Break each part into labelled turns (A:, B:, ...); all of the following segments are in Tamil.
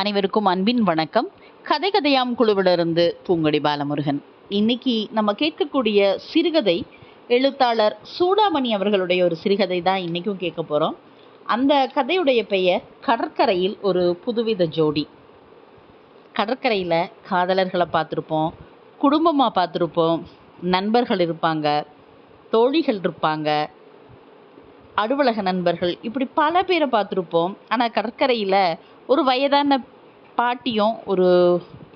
A: அனைவருக்கும் அன்பின் வணக்கம். கதை கதையாம் குழுவிலிருந்து பூங்கொடி பாலமுருகன். இன்னைக்கு நம்ம கேட்கக்கூடிய சிறுகதை எழுத்தாளர் சூடாமணி அவர்களுடைய ஒரு சிறுகதை தான் இன்னைக்கும் கேட்க போகிறோம் அந்த கதையுடைய பெயர் கடற்கரையில் ஒரு புதுவித ஜோடி. கடற்கரையில் காதலர்களை பார்த்துருப்போம் குடும்பமாக பார்த்துருப்போம் நண்பர்கள் இருப்பாங்க தோழிகள் இருப்பாங்க அலுவலக நண்பர்கள் இப்படி பல பேரை பார்த்துருப்போம். ஆனால் கடற்கரையில் ஒரு வயதான பாட்டியும் ஒரு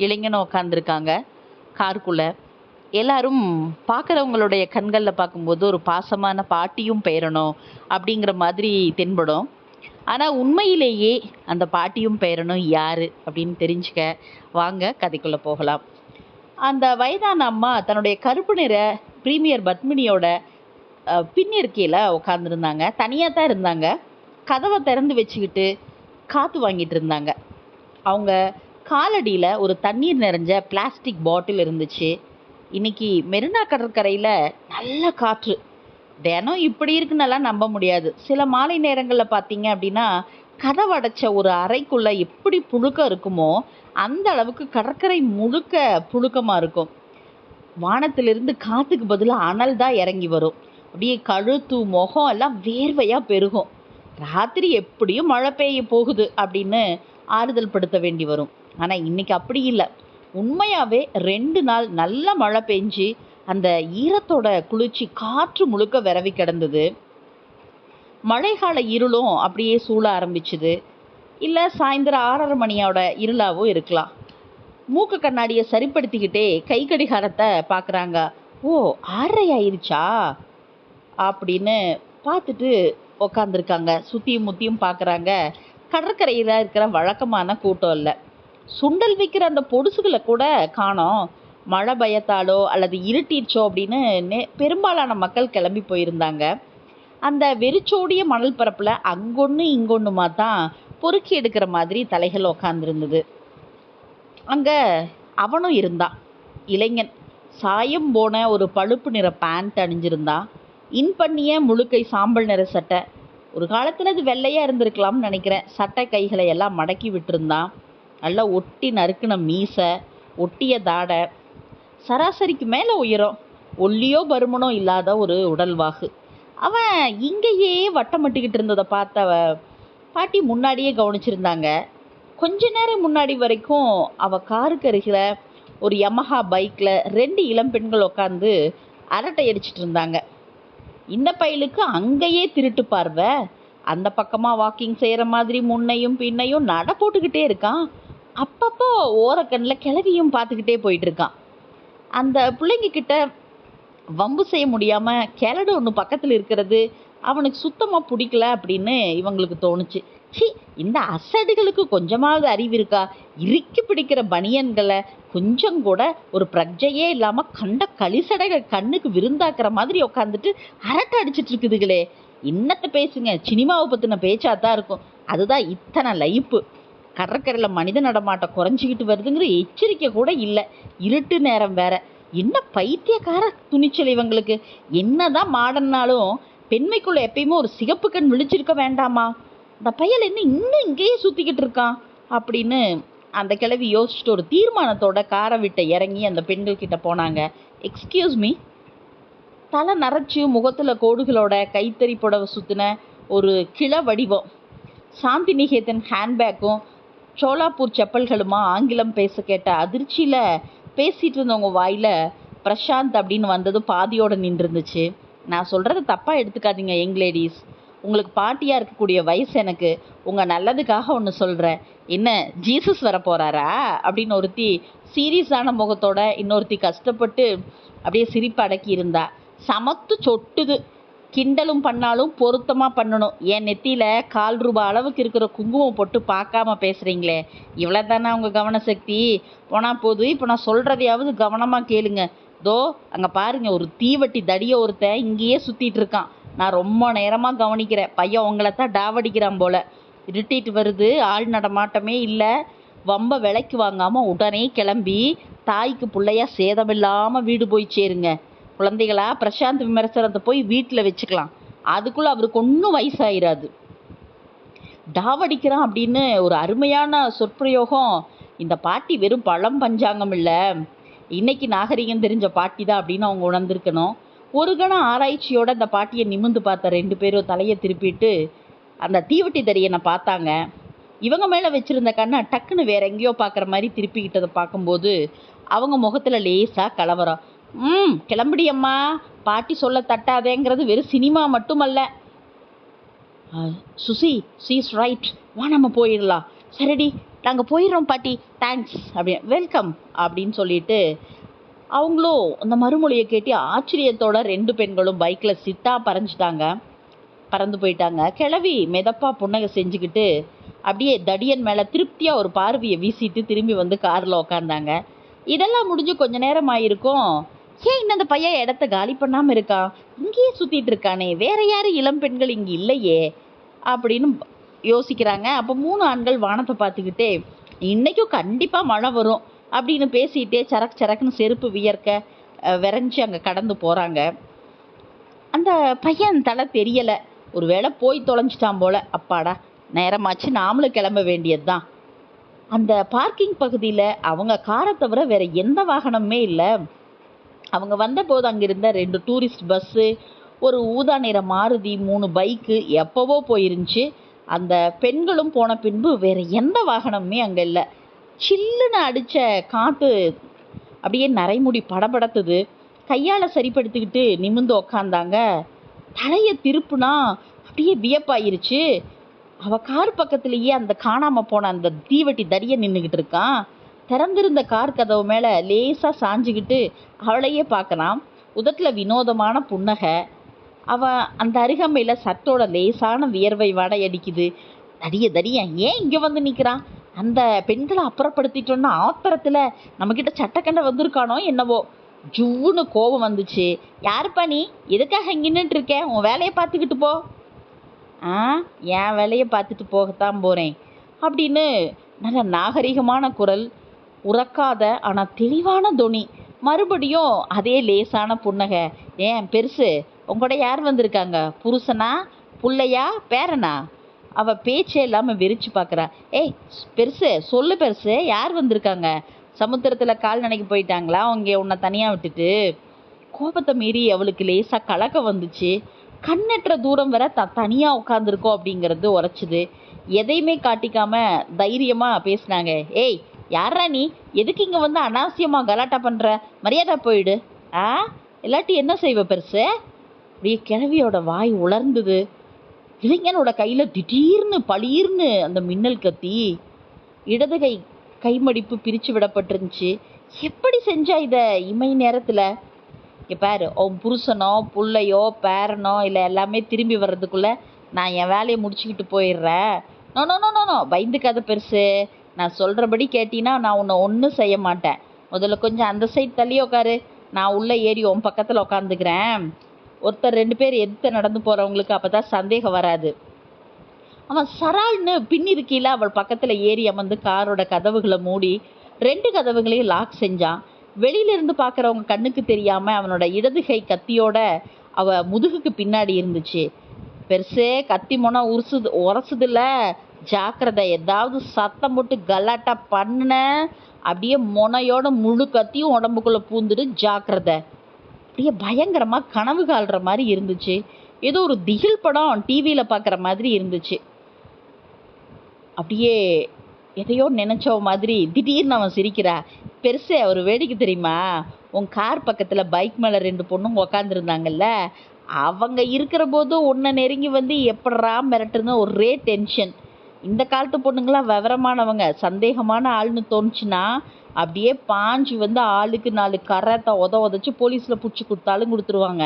A: இளைஞனும் உட்காந்துருக்காங்க காருக்குள்ள. எல்லாரும் பார்க்குறவங்களுடைய கண்களில் பார்க்கும்போது ஒரு பாசமான பாட்டியும் பேரனும் அப்படிங்கிற மாதிரி தென்படும். ஆனால் உண்மையிலேயே அந்த பாட்டியும் பேரனும் யார் அப்படின்னு தெரிஞ்சுக்க வாங்க கதைக்குள்ளே போகலாம். அந்த வயதான அம்மா தன்னுடைய கருப்பு நிற ப்ரீமியர் பத்மினியோட பின்னிருக்கையில் உட்காந்துருந்தாங்க தனியாக தான் இருந்தாங்க. கதவை திறந்து வச்சுக்கிட்டு காற்று வாங்கிட்டு இருந்தாங்க. அவங்க காலடியில் ஒரு தண்ணீர் நிறைஞ்ச பிளாஸ்டிக் பாட்டில் இருந்துச்சு. இன்னைக்கு மெரினா கடற்கரையில் நல்ல காற்று. தினம் இப்படி இருக்குன்னெல்லாம் நம்ப முடியாது. சில மாலை நேரங்களில் பார்த்தீங்க அப்படின்னா கதவடைச்ச ஒரு அறைக்குள்ளே எப்படி புழுக்கம் இருக்குமோ அந்த அளவுக்கு கடற்கரை முழுக்க புழுக்கமாக இருக்கும். வானத்திலிருந்து காற்றுக்கு பதிலாக அனல் தான் இறங்கி வரும். அப்படியே கழுத்து முகம் எல்லாம் வேர்வையாக பெருகும். ராத்திரி எப்படியும் மழை பெய்ய போகுது அப்படின்னு ஆறுதல் படுத்த வேண்டி வரும். ஆனால் இன்னைக்கு அப்படி இல்லை. உண்மையாகவே ரெண்டு நாள் நல்ல மழை பெஞ்சு அந்த ஈரத்தோட குளிர்ச்சி காற்று முழுக்க விரவி கிடந்தது. மழைக்கால இருளும் அப்படியே சூழ ஆரம்பிச்சுது. இல்லை சாயந்தரம் ஆறரை மணியோட இருளாவும் இருக்கலாம். மூக்கு கண்ணாடியை சரிப்படுத்திக்கிட்டே கை கடிகாரத்தை பார்க்குறாங்க ஓ ஆறரை ஆயிருச்சா? அப்படின்னு பார்த்துட்டு உக்காந்துருக்காங்க சுற்றியும் முத்தியும் பார்க்குறாங்க. கடற்கரையில் இருக்கிற வழக்கமான கூட்டம் இல்லை. சுண்டல் விற்கிற அந்த பொடுசுகளை கூட காணோம். மழை பயத்தாலோ அல்லது இருட்டிடுச்சோ அப்படின்னு நே பெரும்பாலான மக்கள் கிளம்பி போயிருந்தாங்க. அந்த வெறிச்சோடிய மணல் பரப்பில் அங்கொன்று இங்கொன்றுமா தான் பொறுக்கி எடுக்கிற மாதிரி தலைகள் உக்காந்துருந்தது அங்கே அவனும் இருந்தான். இளைஞன். சாயம் போன ஒரு பழுப்பு நிற பேண்ட் அணிஞ்சிருந்தான். இன் பண்ணிய முழுக்கை சாம்பல் நிற சட்டை. ஒரு காலத்தில் அது வெள்ளையாக இருந்திருக்கலாம்னு நினைக்கிறேன். சட்டை கைகளை எல்லாம் மடக்கி விட்டுருந்தான். நல்லா ஒட்டி நறுக்கின மீசை ஒட்டிய தாடை சராசரிக்கு மேலே உயரம் ஒல்லியோ பருமனோ இல்லாத ஒரு உடல்வாகு அவன் இங்கேயே வட்டமிட்டுக்கிட்டு இருந்ததை பார்த்த பாட்டி முன்னாடியே கவனிச்சிருந்தாங்க. கொஞ்ச நேரம் முன்னாடி வரைக்கும் அவள் காருக்கு அருகில் ஒரு யமஹா பைக்கில் ரெண்டு இளம் பெண்கள் உட்காந்து அரட்டை அடிச்சிட்டு இருந்தாங்க. இந்த பயலுக்கு அங்கேயே திருட்டு பார்வை. அந்த பக்கமாக வாக்கிங் செய்கிற மாதிரி முன்னையும் பின்னையும் நட போட்டுக்கிட்டே இருக்கான். அப்பப்போ ஓரக்கண்ணில் கிளவியும் பார்த்துக்கிட்டே போயிட்டுருக்கான். அந்த பிள்ளைங்கக்கிட்ட வம்பு செய்ய முடியாமல் கிளடு ஒன்று பக்கத்தில் இருக்கிறது அவனுக்கு சுத்தமாக பிடிக்கல அப்படின்னு இவங்களுக்கு தோணுச்சு. சி இந்த அசடுகளுக்கு கொஞ்சமாவது அறிவு இருக்கா? இறுக்கி பிடிக்கிற பனியன்களை கொஞ்சம் கூட ஒரு பிரஜையே இல்லாமல் கண்ட களிசடைகள் கண்ணுக்கு விருந்தாக்குற மாதிரி உட்காந்துட்டு அரட்டை அடிச்சிட்டு இருக்குதுகளே. என்னத்தை பேசுங்க. சினிமாவை பற்றின பேச்சா தான் இருக்கும். அதுதான் இத்தனை லைப்பு. கடற்கரையில் மனித நடமாட்டம் குறைஞ்சிக்கிட்டு வருதுங்கிற எச்சரிக்கை கூட இல்லை. இருட்டு நேரம் வேற. என்ன பைத்தியக்கார துணிச்சல் இவங்களுக்கு. என்னதான் மாடன்னாலும் பெண்மைக்குள்ள எப்பயுமே ஒரு சிகப்பு கண் விழிச்சிருக்க வேண்டாமா? இந்த பையல் என்ன இன்னும் இங்கேயே சுற்றிக்கிட்டு இருக்கான்? அப்படின்னு அந்த கிழவி யோசிச்சுட்டு ஒரு தீர்மானத்தோட காரை விட்டு இறங்கி அந்த பெண்கள் கிட்ட போனாங்க. எக்ஸ்கியூஸ் மீ தலை நரைச்சி முகத்தில் கோடுகளோட கைத்தறி புடவை சுற்றின ஒரு கிள வடிவம். சாந்தி நிகேதன் ஹேண்ட்பேக்கும் சோலாப்பூர் செப்பல்களுமா ஆங்கிலம் பேச கேட்ட அதிர்ச்சியில் பேசிகிட்டு இருந்தவங்க வாயில் பிரசாந்த் அப்படின்னு வந்தது பாதியோடு நின்றுருந்துச்சு. நான் சொல்கிறத தப்பாக எடுத்துக்காதீங்க யங் லேடிஸ். உங்களுக்கு பாட்டியாக இருக்கக்கூடிய வயசு எனக்கு. உங்கள் நல்லதுக்காக ஒன்று சொல்கிறேன் என்ன ஜீசஸ் வர போகிறாரா அப்படின்னு ஒருத்தி சீரியஸான முகத்தோட இன்னொருத்தி கஷ்டப்பட்டு அப்படியே சிரிப்பு அடக்கி இருந்தா. சமத்து சொட்டுது. கிண்டலும் பண்ணாலும் பொருத்தமாக பண்ணணும். என் நெத்தியில் கால் ரூபாய் அளவுக்கு இருக்கிற குங்குமம் போட்டு பார்க்காம பேசுகிறீங்களே இவ்வளோ தானே உங்கள் கவனசக்தி? போனால் போது இப்போ நான் சொல்கிறதையாவது கவனமாக கேளுங்க. தோ அங்கே பாருங்க ஒரு தீவட்டி தடிய ஒருத்தன் இங்கேயே சுற்றிட்டு இருக்கான். நான் ரொம்ப நேரமாக கவனிக்கிறேன். பையன் உங்களை தான் டாவடிக்கிறான் போல. இருட்டிட்டு வருது ஆள் நடமாட்டமே இல்லை. வம்ப விலைக்கு வாங்காமல் உடனே கிளம்பி தாய்க்கு பிள்ளையா சேதமில்லாமல் வீடு போய் சேருங்க. குழந்தைகளா பிரசாந்த் விமர்சனத்தை போய் வீட்டில் வச்சுக்கலாம். அதுக்குள்ளே அவருக்கு ஒன்றும் வயசாயிராது. டாவடிக்கிறான் அப்படின்னு ஒரு அருமையான சொற்பிரயோகம். இந்த பாட்டி வெறும் பழம் பஞ்சாங்கம் இல்லை. இன்னைக்கு நாகரிகம் தெரிஞ்ச பாட்டி தான் அப்படின்னு அவங்க உணர்ந்திருக்கணும். ஒரு கணம் ஆராய்ச்சியோட அந்த பாட்டியை நிமிந்து பார்த்த ரெண்டு பேரும் தலையை திருப்பிட்டு அந்த தீவட்டி தரியனை பார்த்தாங்க. இவங்க மேலே வச்சுருந்த கண்ணை டக்குன்னு வேற எங்கேயோ பார்க்குற மாதிரி திருப்பிக்கிட்டதை பார்க்கும்போது அவங்க முகத்தில் லேசாக கலவரம். ம் கிளம்புடியம்மா பாட்டி சொல்ல தட்டாதேங்கிறது வெறும் சினிமா மட்டுமல்ல. சுசி சீஸ் ரைட் வா நம்ம போயிடலாம். சரிடி நாங்கள் போயிடுறோம் பாட்டி. தேங்க்ஸ் அப்படி வெல்கம் அப்படின்னு சொல்லிட்டு அவங்களும் அந்த மறுமொழியை கேட்டு ஆச்சரியத்தோட ரெண்டு பெண்களும் பைக்கில் சித்தா பறஞ்சிட்டாங்க. பறந்து போயிட்டாங்க. கிளவி மெதப்பாக புன்னகை செஞ்சுக்கிட்டு அப்படியே தடியன் மேலே திருப்தியாக ஒரு பார்வையை வீசிட்டு திரும்பி வந்து காரில் உக்காந்தாங்க. இதெல்லாம் முடிஞ்சு கொஞ்ச நேரம் ஆயிருக்கும். ஏன் இன்னும் அந்த பையன் இடத்த காலி பண்ணாமல் இருக்கான் இங்கேயே சுற்றிட்டு இருக்கானே. வேற யாரும் இளம் பெண்கள் இங்கே இல்லையே? அப்படின்னு யோசிக்கிறாங்க. அப்போ மூணு ஆண்கள் வானத்தை பார்த்துக்கிட்டே இன்றைக்கும் கண்டிப்பாக மழை வரும். அப்படின்னு பேசிக்கிட்டே சரக்கு சரக்குன்னு செருப்பு வியர்க்க விரைஞ்சி அங்கே கடந்து போகிறாங்க அந்த பையன் தலை தெரியலை. ஒருவேளை போய் தொலைஞ்சிட்டான் போல. அப்பாடா நேரமாச்சு நாமளும் கிளம்ப வேண்டியது தான் அந்த பார்க்கிங் பகுதியில் அவங்க காரை தவிர வேற எந்த வாகனமுமே இல்லை. அவங்க வந்தபோது அங்கே இருந்த ரெண்டு டூரிஸ்ட் பஸ்ஸு ஒரு ஊதா நிற மாருதி மூணு பைக்கு எப்போவோ போயிருந்துச்சு. அந்த பெண்களும் போன பின்பு வேற எந்த வாகனமுமே அங்கே இல்லை. சில்லுன்னு அடித்த காற்று அப்படியே நரைமுடி படபடத்துது. கையால் சரிப்படுத்திக்கிட்டு நிமிர்ந்து உக்காந்தாங்க. தலையை திருப்புனா அப்படியே வியப்பாயிருச்சு. அவ கார் பக்கத்துலேயே அந்த காணாமல் போன அந்த தீவட்டி தடிய நின்றுக்கிட்டு இருக்கான். திறந்திருந்த கார் கதவு மேலே லேசாக சாஞ்சுக்கிட்டு அவளையே பார்க்கலாம் உதட்டில் வினோதமான புன்னகை. அவன் அந்த அருகமையில் சட்டோட லேசான வியர்வை வடை அடிக்குது தடிய தடியன் ஏன் இங்கே வந்து நிற்கிறான் அந்த பெண்களை அப்புறப்படுத்திட்டோன்னா ஆத்திரத்தில் நம்மக்கிட்ட சட்டக்கண்டை வந்திருக்கானோ என்னவோ. ஜுவ்வுன்னு கோபம் வந்துச்சு. யாருப்பா நீ? எதுக்காக இங்கே நின்றுட்டு உன் வேலையை பார்த்துக்கிட்டு போ. ஆ என் வேலையை பார்த்துட்டு போகத்தான் போகிறேன் அப்படின்னு நல்ல நாகரிகமான குரல் உறக்காத ஆனால் தெளிவான தொனி. மறுபடியும் அதே லேசான புன்னகை. ஏன் பெருசு உங்களோட யார் வந்திருக்காங்க? புருஷனா புள்ளையா பேரனா? அவள் பேச்சே இல்லாமல் வெறிச்சு பார்க்குறா ஏய் பெருசு சொல்லு பெருசு யார் வந்திருக்காங்க? சமுத்திரத்தில் கால்நடைக்கு போயிட்டாங்களா? அவங்க உன்னை தனியாக விட்டுட்டு. கோபத்தை மீறி அவளுக்கு லேசாக கலக்கம் வந்துச்சு. கண்ணற்ற தூரம் வர த தனியாக உட்காந்துருக்கோம் அப்படிங்கிறது உரைச்சிது. எதையுமே காட்டிக்காம தைரியமாக பேசினாங்க. ஏய் யாரா நீ? எதுக்கு இங்கே வந்து அனாவசியமாக கலாட்டா பண்ணுற மரியாதை போயிடு. ஆ? இல்லாட்டி என்ன செய்வ பெருசு? அப்படியே கிழவியோட வாய் உலர்ந்தது. இளைஞனோட கையில் திடீர்னு பளீர்னு அந்த மின்னல் கத்தி இடது கை கைமடிப்பு பிரித்து விடப்பட்டிருந்துச்சு. எப்படி செஞ்சா இதை இமை நேரத்தில்? இங்கே பாரு அவன் புருஷனோ புள்ளையோ பேரனோ இல்லை எல்லாமே திரும்பி வர்றதுக்குள்ளே நான் என் வேலையை முடிச்சுக்கிட்டு போயிடுறேன். நோ நோ நோ நோ பயந்துக்காத பெருசு. நான் சொல்கிறபடி கேட்டினா நான் உன்னை ஒன்றும் செய்ய மாட்டேன். முதல்ல கொஞ்சம் அந்த சைட் தள்ளி உட்காரு. நான் உள்ளே ஏறி உன் பக்கத்தில் உட்காந்துக்கிறேன். ஒருத்தர் ரெண்டு பேர் எதிர்த்து நடந்து போகிறவங்களுக்கு அப்போ தான் சந்தேகம் வராது. அவன் சரால்னு பின்னிருக்கையில் அவள் பக்கத்தில் ஏறி அமர்ந்து காரோட கதவுகளை மூடி ரெண்டு கதவுகளையும் லாக் செஞ்சான். வெளியில இருந்து பார்க்குறவங்க கண்ணுக்கு தெரியாமல் அவனோட இடது கை கத்தியோட அவ முதுகுக்கு பின்னாடி இருந்துச்சு. பெருசே கத்தி முனை உருசுது உரசுதில்ல ஜாக்கிரதை ஏதாவது சத்தம் போட்டு கலாட்டா பண்ணுன. அப்படியே முனையோட முழு கத்தியும் உடம்புக்குள்ளே பூந்துடு ஜாக்கிரதை. அப்படியே பயங்கரமாக கனவு கால்ற மாதிரி இருந்துச்சு. ஏதோ ஒரு திகில் படம் டிவியில் பார்க்குற மாதிரி இருந்துச்சு. அப்படியே எதையோ நினச்சோ மாதிரி திடீர்னு அவன் சிரிக்கிறா. பெருசே ஒரு வேடிக்கை தெரியுமா? உன் கார் பக்கத்தில் பைக் மேலே ரெண்டு பொண்ணுங்க உக்காந்துருந்தாங்கல்ல? அவங்க இருக்கிற போது உன்னை நெருங்கி வந்து எப்படா மிரட்டுன்னு ஒரே டென்ஷன் இந்த காலத்து பொண்ணுங்களாம் விவரமானவங்க. சந்தேகமான ஆள்னு தோணுச்சுன்னா அப்படியே பாஞ்சு வந்து ஆளுக்கு நாலு கரத்தை உத உதச்சி போலீஸில் பிடிச்சி கொடுத்தாலும் கொடுத்துருவாங்க.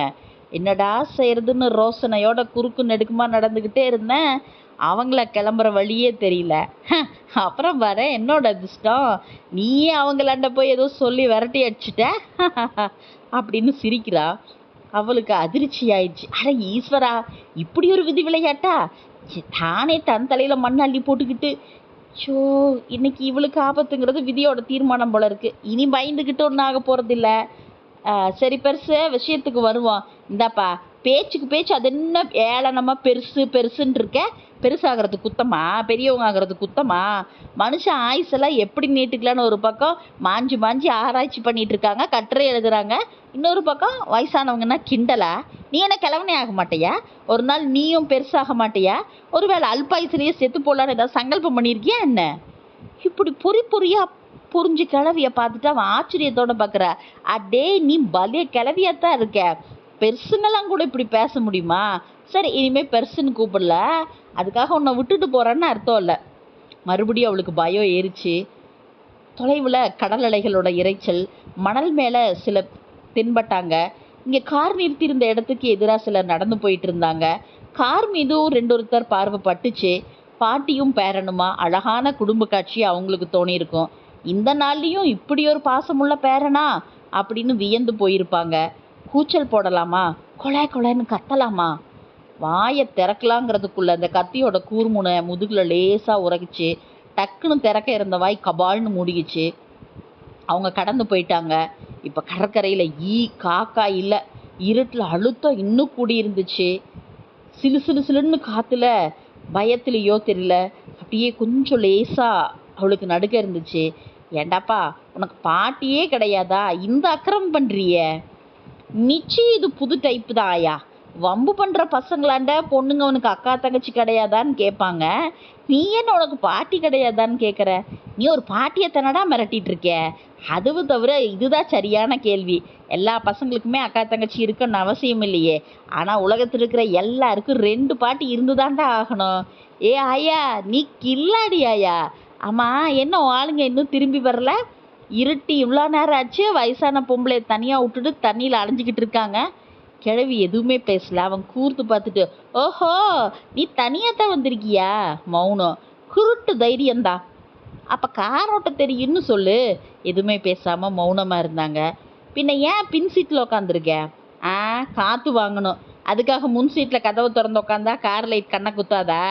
A: என்னடா செய்கிறதுன்னு ரோசனையோட குறுக்கு நெடுக்குமா நடந்துக்கிட்டே இருந்தேன். அவங்கள கிளம்புற வழியே தெரியல. அப்புறம் வர என்னோட அதிர்ஷ்டம்? நீயே அவங்களாண்ட போய் ஏதோ சொல்லி விரட்டி அடிச்சிட்ட? அப்படின்னு சிரிக்கிறா. அவளுக்கு அதிர்ச்சி ஆயிடுச்சு. அட ஈஸ்வரா இப்படி ஒரு விதி விளையாட்டா? தானே தன் தலையில் மண் அள்ளி போட்டுக்கிட்டு அச்சோ இன்னைக்கு இவளுக்கு ஆபத்துங்கிறது விதியோட தீர்மானம் போல இருக்கு. இனி பயந்துக்கிட்டு ஒன்றும் ஆக போகிறதில்ல சரி பெருசு விஷயத்துக்கு வருவோம். இந்தாப்பா பேச்சுக்கு பேச்சு அது என்ன ஏளனமாக பெருசு பெருசுன்னு இருக்க? பெருசாகிறது குத்தமா? பெரியவங்க ஆகிறது குத்தமா? மனுஷன் ஆயுசெல்லாம் எப்படி நீட்டுக்கலான்னு ஒரு பக்கம் மாஞ்சி மாஞ்சி ஆராய்ச்சி பண்ணிட்டு இருக்காங்க கட்டுரை எழுதுறாங்க. இன்னொரு பக்கம் வயசானவங்கன்னா கிண்டலா? நீ என்ன கிழவனே ஆக மாட்டியா? ஒரு நாள் நீயும் பெருசாக மாட்டியா? ஒருவேளை அல்பாயுசிலேயே செத்து போடலான்னு ஏதாவது சங்கல்பம் பண்ணியிருக்கியா என்ன? இப்படி பொறி பொறியா புரிஞ்சு கிளவிய பார்த்துட்டு அவன் ஆச்சரியத்தோட பார்க்குற. அடே நீ பலே கிளவியாத்தான் இருக்க. பெருசுங்கெல்லாம் கூட இப்படி பேச முடியுமா? சரி இனிமேல் பெருசுன்னு கூப்பிடல. அதுக்காக உன்னை விட்டுட்டு போகிறேன்னு அர்த்தம் இல்லை. மறுபடியும் அவளுக்கு பயம் ஏறிச்சு. தொலைவில் கடல் அலைகளோட இரைச்சல் மணல் மேலே சில தென்பட்டாங்க. இங்கே கார் நிறுத்தியிருந்த இடத்துக்கு எதிராக சிலர் நடந்து போயிட்டு இருந்தாங்க கார் மீதும் ரெண்டு ஒருத்தர் பார்வை பட்டுச்சு. பாட்டியும் பேரனுமா? அழகான குடும்ப காட்சி அவங்களுக்கு தோணியிருக்கும். இந்த நாள்லேயும் இப்படி ஒரு பாசமுள்ள பேரனா? அப்படின்னு வியந்து போயிருப்பாங்க. கூச்சல் போடலாமா? கொலை கொலைன்னு கத்தலாமா? வாயை திறக்கலாங்கிறதுக்குள்ள அந்த கத்தியோட கூர்முனை முதுகில் லேசாக உரைக்குச்சு டக்குன்னு திறக்க இருந்த வாய் கபால்னு மூடிக்கிச்சு. அவங்க கடந்து போயிட்டாங்க. இப்போ கடற்கரையில் ஈ காக்கா இல்லை இருட்டில் அழுத்தம் இன்னும் கூடி இருந்துச்சு சிலு சிலு சிலுன்னு காத்துல பயத்துலையோ தெரியல. அப்படியே கொஞ்சம் லேசாக அவளுக்கு நடுக்க இருந்துச்சு. ஏண்டாப்பா உனக்கு பாட்டியே கிடையாதா? இந்த அக்கிரமம் பண்ணுறிய நிச்சயம் இது புது டைப்பு தான் ஆயா. வம்பு பண்ணுற பசங்களாண்ட பொண்ணுங்க உனக்கு அக்கா தங்கச்சி கிடையாதான்னு கேட்பாங்க நீ என்ன உனக்கு பாட்டி கிடையாதான்னு கேட்குற நீ ஒரு பாட்டியை தானடா மிரட்டிட்டு இருக்க. அதுவும் தவிர இதுதான் சரியான கேள்வி. எல்லா பசங்களுக்குமே அக்கா தங்கச்சி இருக்கணும்னு அவசியம் இல்லையே. ஆனால் உலகத்தில் இருக்கிற எல்லாருக்கும் ரெண்டு பாட்டி இருந்துதான்டா ஆகணும். ஏ ஆயா நீ கில்லாடி ஆயா. ஆமாம் என்ன ஆளுங்க இன்னும் திரும்பி வரல? இருட்டி இவ்வளோ நேரம் ஆச்சு வயசான பொம்பளை தனியாக விட்டுட்டு தண்ணியில் அலைஞ்சிக்கிட்டு இருக்காங்க. கிழவி எதுவுமே பேசல. அவன் கூர்த்து பார்த்துட்டு ஓஹோ நீ தனியாக தான் வந்திருக்கியா? மௌனம். குருட்டு தைரியம்தான் அப்போ காரோட்ட தெரியும்னு சொல்லு. எதுவுமே பேசாமல் மௌனமாக இருந்தாங்க. பின்ன ஏன் பின் சீட்டில் உட்காந்துருக்க ஆ காற்று வாங்கணும். அதுக்காக முன் சீட்டில் கதவை திறந்து உட்காந்தா கார் லைட் கண்ணை குத்தாதா?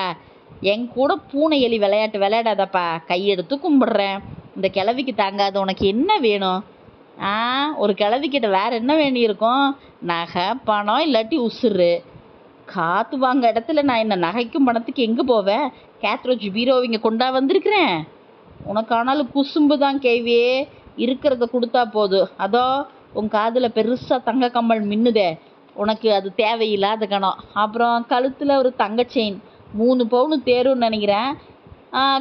A: என் கூட பூனை எலி விளையாட்டு விளையாடாதப்பா. கையெடுத்து கும்பிடுறேன். இந்த கிளவிக்கு தாங்காது உனக்கு என்ன வேணும்? ஆ ஒரு கிளவிக்கிட்ட வேற என்ன வேண்டியிருக்கும் நகை பணம் இல்லாட்டி உசுறு. காற்று வாங்க இடத்துல நான் என்ன நகைக்கும் பணத்துக்கு எங்கே போவேன் கேத்ரோஜ் பீரோ இங்கே கொண்டா வந்திருக்கிறேன். உனக்கு ஆனாலும் குசும்பு தான் கேவியே இருக்கிறத கொடுத்தா போதும் அதோ உன் காதில் பெருசாக தங்க கம்மல் மின்னுதே. உனக்கு அது தேவையில்லாத கணம். அப்புறம் கழுத்தில் ஒரு தங்க செயின் மூணு பவுனு தேரும்னு நினைக்கிறேன்.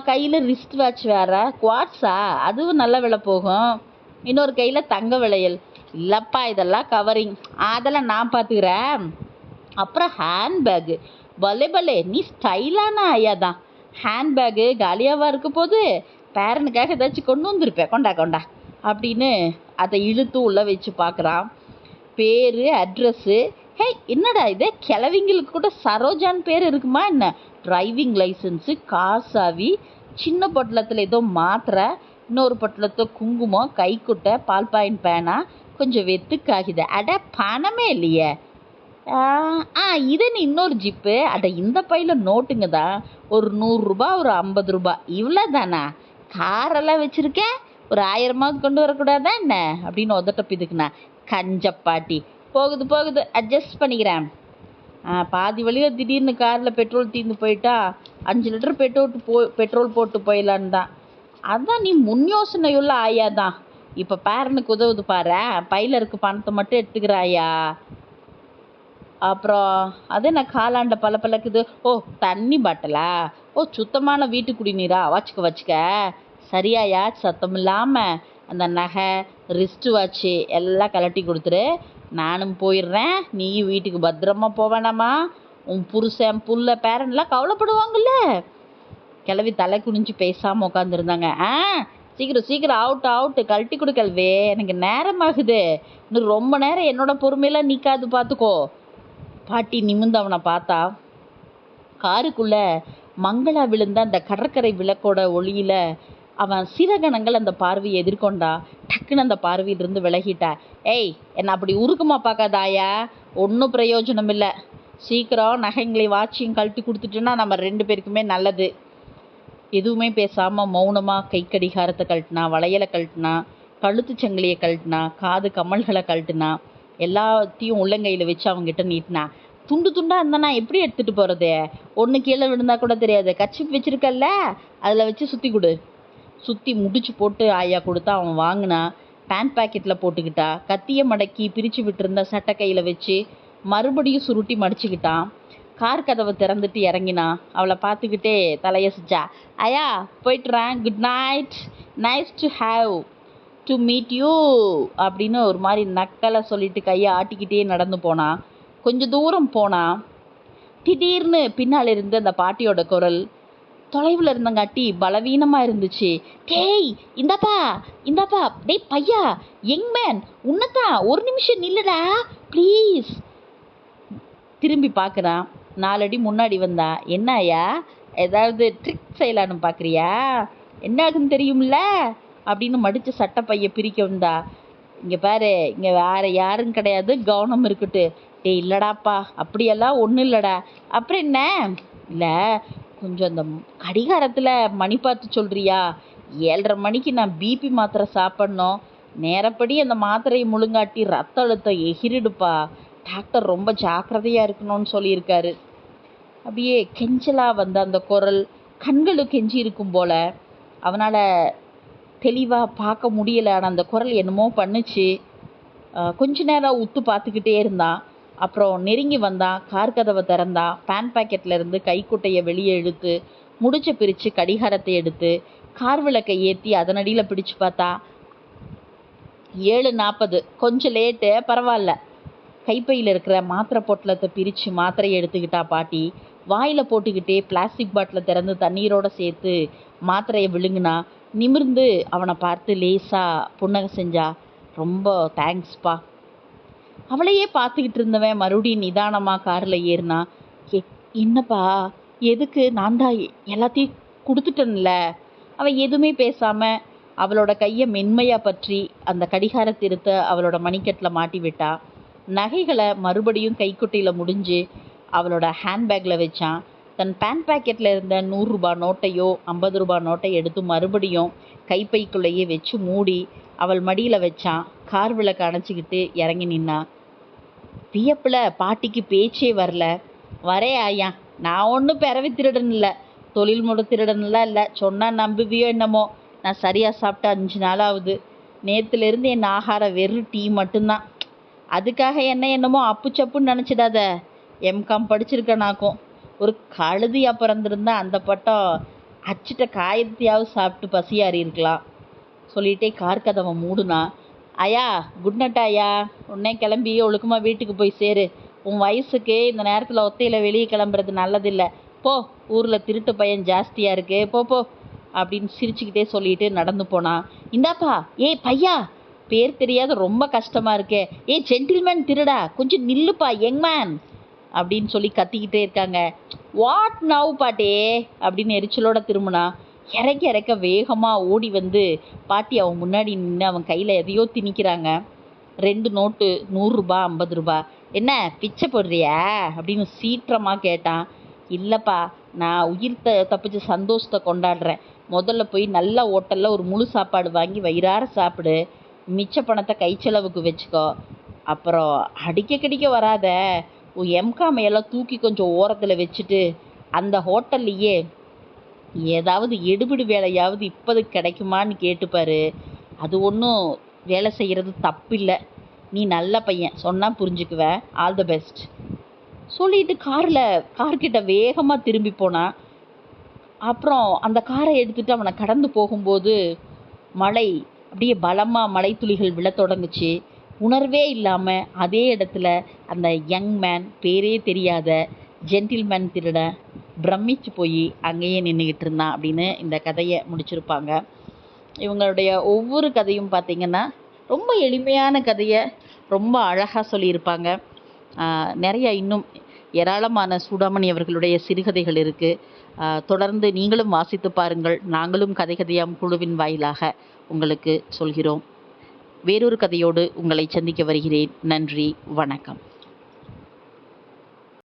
A: கையில் ரிஸ்ட் வாட்ச் வேறு. குவாட்ஸா அதுவும் நல்ல விலை போகும். இன்னொரு கையில் தங்க விளையல் இல்லைப்பா இதெல்லாம் கவரிங் அதெல்லாம் நான் பார்த்துக்கிறேன் அப்புறம் ஹேண்ட்பேக்கு பலே பலே. நீ ஸ்டைலான ஐயா தான். ஹேண்ட்பேக்கு காலியாவா இருக்க போது பேரனுக்காக ஏதாச்சும் கொண்டு வந்திருப்பேன் கொண்டா கொண்டா. அப்படின்னு அதை இழுத்து உள்ளே வச்சு பார்க்குறான். பேர் அட்ரஸ்ஸு. ஹே என்னடா இது? கிழவிங்களுக்கு கூட சரோஜான்னு பேர் இருக்குமா என்ன? டிரைவிங் லைசன்ஸு கார் சாவி சின்ன பொட்டலத்தில் ஏதோ மாத்திரை இன்னொரு பொட்டலத்தில் குங்குமம் கைக்குட்டை பால் பாயின் பேனா கொஞ்சம் வெத்துக்காகுது. அட பணமே இல்லையே. ஆ ஆ இதுன்னு இன்னொரு ஜிப்பு. அட இந்த பையில நோட்டுங்க தான். ஒரு நூறுரூபா ஒரு ஐம்பது ரூபா. இவ்வளோ தானா காரெல்லாம் வச்சுருக்கேன். ஒரு ஆயிரமாவது கொண்டு வரக்கூடாதா என்ன? அப்படின்னு உதட்ட பிதுக்குனா கஞ்சப்பாட்டி போகுது போகுது. அட்ஜஸ்ட் பண்ணிக்கிறேன். ஆ பாதி வழியில் திடீர்னு காரில் பெட்ரோல் தீர்ந்து போயிட்டா அஞ்சு லிட்டர் பெட்ரோல் போ பெட்ரோல் போட்டு போயிடலான்னு தான். அதான் நீ முன் யோசனையுள்ள ஆயா தான் இப்போ பேரனுக்கு உதவுது பாரு பையில இருக்க பணத்தை மட்டும் எடுத்துக்கிற ஆயா. அப்புறம் அது என்ன காலாண்ட பல பழக்குது ஓ தண்ணி பாட்டலா? ஓ சுத்தமான வீட்டு குடிநீரா வச்சுக்க வச்சுக்க. சரியாயா? சத்தம் இல்லாமல் அந்த நகை ரிஸ்ட் வாட்சு எல்லாம் கழட்டி கொடுத்துரு. நானும் போயிடுறேன். நீயும் வீட்டுக்கு பத்திரமா போவேணாமா உன் புருஷன் புள்ள பேரன்லாம் கவலைப்படுவாங்கல்ல? கிளவி தலை குனிஞ்சு பேசாமல் உட்காந்துருந்தாங்க ஆ சீக்கிரம் சீக்கிரம் அவுட் அவுட்டு கழட்டி கொடு கல்வே எனக்கு நேரமாகுது. இன்னும் ரொம்ப நேரம் என்னோட பொறுமையெல்லாம் நிற்காது பார்த்துக்கோ பாட்டி நிமிந்து அவனை பார்த்தா காருக்குள்ள மங்களா விழுந்த அந்த கடற்கரை விளக்கோட ஒளியில அவன் சில கணங்கள் அந்த பார்வையை எதிர்கொண்டா டக்குன்னு அந்த பார்வையிலிருந்து விலகிட்டா. ஏய் என்ன அப்படி உருக்கமாக பார்க்காதாயா? ஒன்றும் பிரயோஜனம் இல்லை. சீக்கிரம் நகைங்களையும் வாட்சியும் கழட்டி கொடுத்துட்டுன்னா நம்ம ரெண்டு பேருக்குமே நல்லது. எதுவுமே பேசாமல் மௌனமாக கை கடிகாரத்தை கழட்டினா வளையலை கழட்டினா கழுத்து சங்கிலியை கழட்டினா காது கமல்களை கழட்டினா எல்லாத்தையும் உள்ளங்கையில் வச்சு அவங்ககிட்ட நீட்டினா. துண்டு துண்டாக இருந்தா நான் எப்படி எடுத்துகிட்டு போகிறது ஒன்று கீழே விழுந்தா கூட தெரியாது. கச்சிப் வச்சுருக்கல்ல அதில் வச்சு சுற்றி கொடு. சுற்றி முடிச்சு போட்டு ஆயா கொடுத்தா அவன் வாங்கினான் பேண்ட் பாக்கெட்டில் போட்டுக்கிட்டா. கத்தியை மடக்கி பிரித்து விட்டுருந்த சட்டை கையில் வச்சு மறுபடியும் சுருட்டி மடிச்சுக்கிட்டான். கார் கதவை திறந்துட்டு இறங்கினான் அவளை பார்த்துக்கிட்டே தலையசிச்சா ஐயா போயிட்டுறேன் good night nice to have to meet you அப்படின்னு ஒரு மாதிரி நக்கலை சொல்லிட்டு கையை ஆட்டிக்கிட்டே நடந்து போனான் கொஞ்சம் தூரம் போனான் திடீர்னு பின்னால் இருந்து அந்த பாட்டியோட குரல் தொலைவில் இருந்தங்காட்டி பலவீனமாக இருந்துச்சு. டேய் இந்தாப்பா இந்தாப்பா டேய் பையா யங் மேன் உன்னதான் ஒரு நிமிஷம் நில்லுடா ப்ளீஸ். திரும்பி பார்க்குறான் நாலடி முன்னாடி வந்தா என்ன ஐயா ஏதாவது ட்ரிக் செய்யலான்னு பார்க்குறியா என்ன ஆகுன்னு தெரியும்ல? அப்படின்னு மடித்து சட்டை பையை பிரிக்க வந்தா இங்கே பாரு இங்கே வேறு யாரும் கிடையாது கவனம் இருக்கட்டு. டேய் இல்லடாப்பா அப்படியெல்லாம் ஒன்றும் இல்லைடா. அப்புறம் என்ன? இல்லை கொஞ்சம் அந்த கடிகாரத்தில் மணி பார்த்து சொல்கிறியா ஏழரை மணிக்கு நான் பிபி மாத்திரை சாப்பிட்ணும். நேரப்படி அந்த மாத்திரையை முழுங்காட்டி ரத்த அழுத்தம் எகிரிடுப்பா. டாக்டர் ரொம்ப ஜாக்கிரதையாக இருக்கணும்னு சொல்லியிருக்காரு. அப்படியே கெஞ்சலாக வந்த அந்த குரல் கண்களும் கெஞ்சி இருக்கும் போல. அவனால் தெளிவாக பார்க்க முடியலை. ஆனால் அந்த குரல் என்னமோ பண்ணுச்சு. கொஞ்ச நேரம் உத்து பார்த்துக்கிட்டே இருந்தான் அப்புறம் நெருங்கி வந்தான் கார் கதவை திறந்தான் பேன் பாக்கெட்ல இருந்து கைக்குட்டையை வெளியே இழுத்து முடிச்ச பிரித்து கடிகாரத்தை எடுத்து கார் விளக்கை ஏற்றி அதனடியில் பிடிச்சு பார்த்தா ஏழு நாற்பது கொஞ்சம் லேட்டு பரவாயில்ல. கைப்பையில் இருக்கிற மாத்திரை பொட்டலத்தை பிரித்து மாத்திரையை எடுத்துக்கிட்டா பாட்டி. வாயில் போட்டுக்கிட்டே பிளாஸ்டிக் பாட்டிலை திறந்து தண்ணீரோடு சேர்த்து மாத்திரையை விழுங்கினா நிமிர்ந்து அவனை பார்த்து லேசாக புன்னகை செஞ்சா ரொம்ப தேங்க்ஸ்ப்பா அவளையே பார்த்துக்கிட்டு இருந்தவன் மறுபடியும் நிதானமாக காரில் ஏறினா "எ- என்னப்பா? எதுக்கு? நான் தான் எல்லாத்தையும் கொடுத்துட்டேன்ல. அவள் எதுவுமே பேசாமல் அவளோட கையை மென்மையாக பற்றி அந்த கடிகார திருத்த அவளோட மணிக்கட்டில் மாட்டி விட்டா. நகைகளை மறுபடியும் கைக்குட்டையில் முடிஞ்சு அவளோட ஹேண்ட்பேக்கில் வச்சான். தன் பேண்ட் பாக்கெட்டில் இருந்த நூறுரூபா நோட்டையோ ஐம்பது ரூபா நோட்டை எடுத்து மறுபடியும் கைப்பைக்குள்ளேயே வச்சு மூடி அவள் மடியில் வச்சான் கார் விளக்கு அணைச்சிக்கிட்டு இறங்கி நின்னா. வியப்பில் பாட்டிக்கு பேச்சே வரல. வரே ஆயா நான் ஒன்றும் பிறவி திருடன் இல்லை. தொழில் முட திருடன்லாம் இல்லை. சொன்னால் நம்புவியோ என்னமோ. நான் சரியாக சாப்பிட்டு அஞ்சு நாள் ஆகுது நேற்றுலேருந்து என் ஆகாரம் வெறும் டீ மட்டும்தான். அதுக்காக என்ன என்னமோ அப்பு சப்புன்னு நினச்சிடாத எம்காம் படிச்சிருக்கேனாக்கும். ஒரு கழுதியாக பிறந்திருந்தா அந்த பட்டம் அச்சிட்ட காயத்தையாவது சாப்பிட்டு பசியாறி இருக்கலாம் சொல்லிட்டே கார் கதவை மூடுனா ஐயா குட் நைட் ஐயா. உடனே கிளம்பி ஒழுக்கமாக வீட்டுக்கு போய் சேரு. உன் வயசுக்கு இந்த நேரத்தில் ஒத்தையில் வெளியே கிளம்புறது நல்லதில்லை. போ ஊரில் திருட்டு பையன் ஜாஸ்தியாக இருக்கு. போ போ. அப்படின்னு சிரிச்சுக்கிட்டே சொல்லிட்டு நடந்து போனான் இந்தாப்பா ஏய் பையா. பேர் தெரியாத ரொம்ப கஷ்டமாக இருக்கே. ஏய் ஜென்டில்மேன் திருடா. கொஞ்சம் நில்லுப்பா யங் மேன் அப்படின்னு சொல்லி கத்திக்கிட்டே இருக்காங்க. வாட் நவ் பாட்டே? அப்படின்னு எரிச்சலோட திரும்பினா இறக்க இறக்க வேகமாக ஓடி வந்து பாட்டி அவன் முன்னாடி நின்று அவன் கையில் எதையோ திணிக்கிறாங்க. ரெண்டு நோட்டு நூறுரூபா ஐம்பது ரூபா. என்ன பிச்சை போடுறியா? அப்படின்னு சீற்றமாக கேட்டான். இல்லைப்பா நான் உயிர் த தப்பிச்ச சந்தோஷத்தை கொண்டாடுறேன். முதல்ல போய் நல்ல ஹோட்டலில் ஒரு முழு சாப்பாடு வாங்கி வயிறார சாப்பிடு. மிச்ச பணத்தை கை செலவுக்கு வச்சுக்கோ. அப்புறம் அடிக்க கடிக்க வராத. உன் எம்காம் எல்லாம் தூக்கி கொஞ்சம் ஓரத்தில் வச்சுட்டு அந்த ஹோட்டல்லையே ஏதாவது எடுபிடி வேலையாவது இப்போதைக்கு கிடைக்குமான்னு கேட்டுப்பாரு. அது ஒன்றும் வேலை செய்கிறது தப்பில்லை. நீ நல்ல பையன் சொன்னால் புரிஞ்சுக்குவேன் ஆல் த பெஸ்ட் சொல்லிட்டு காரில் கார்கிட்ட வேகமாக திரும்பி போனான் அப்புறம் அந்த காரை எடுத்துட்டு அவனை கடந்து போகும்போது மழை அப்படியே பலமாக மழை துளிகள் விழத் தொடங்குச்சு. உணர்வே இல்லாமல் அதே இடத்துல அந்த யங் மேன் பேரே தெரியாத ஜென்டில்மேன் திருடன் பிரமிச்சு போய் அங்கேயே நின்றுக்கிட்டு இருந்தான் அப்படின்னு இந்த கதையை முடிச்சிருப்பாங்க. இவங்களுடைய ஒவ்வொரு கதையும் பார்த்தீங்கன்னா ரொம்ப எளிமையான கதையை ரொம்ப அழகாக சொல்லியிருப்பாங்க. நிறைய இன்னும் ஏராளமான சூடாமணி அவர்களுடைய சிறுகதைகள் இருக்குது தொடர்ந்து நீங்களும் வாசித்து பாருங்கள். நாங்களும் கதை கதையாம் குழுவின் வாயிலாக உங்களுக்கு சொல்கிறோம். வேறொரு கதையோடு உங்களை சந்திக்க வருகிறேன். நன்றி வணக்கம்.